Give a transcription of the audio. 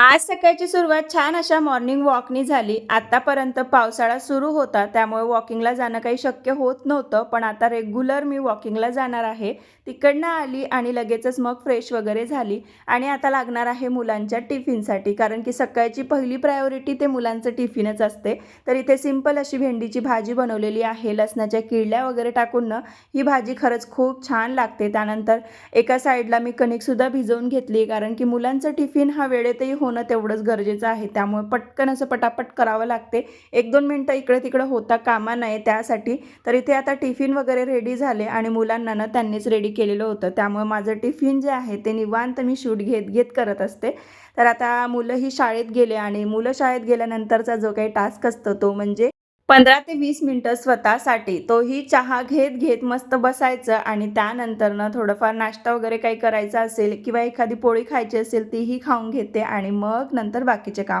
आज सकाळची सुरुवात छान अशा मॉर्निंग वॉकनी झाली. आत्तापर्यंत पावसाळा सुरू होता त्यामुळे वॉकिंगला जाणं काही शक्य होत नव्हतं पण आता रेग्युलर मी वॉकिंगला जाणार आहे. तिकडनं आली आणि लगेचच मग फ्रेश वगैरे झाली. आणि आता लागणार आहे मुलांच्या टिफिनसाठी कारण की सकाळची पहिली प्रायोरिटी ते मुलांचं टिफिनच असते. तर इथे सिंपल अशी भेंडीची भाजी बनवलेली आहे लसणाच्या किडल्या वगैरे टाकून ना ही भाजी खरंच खूप छान लागते. त्यानंतर एका साईडला मी कणिकसुद्धा भिजवून घेतली कारण की मुलांचं टिफिन हा वेळेतही होणं तेवढंच गरजेचं आहे. त्यामुळे पटकन असं पटापट करावं लागते. एक दोन मिनटं इकडे तिकडे होता कामा नये त्यासाठी. तर इथे आता टिफिन वगैरे रेडी झाले आणि मुलांना ना त्यांनीच रेडी केलेलं होतं. त्यामुळे माझं टिफिन जे आहे ते निवांत मी शूट घेत घेत करत असते. तर आता मुलंही शाळेत गेले आणि मुलं शाळेत गेल्यानंतरचा जो काही टास्क असतो तो म्हणजे पंधरा ते वीस मिनटं स्वतःसाठी. तोही चहा घेत घेत मस्त बसायचं आणि त्यानंतरनं थोडंफार नाश्ता वगैरे काही करायचा असेल किंवा एखादी पोळी खायची असेल तीही खाऊन घेते आणि मग नंतर बाकीचे काम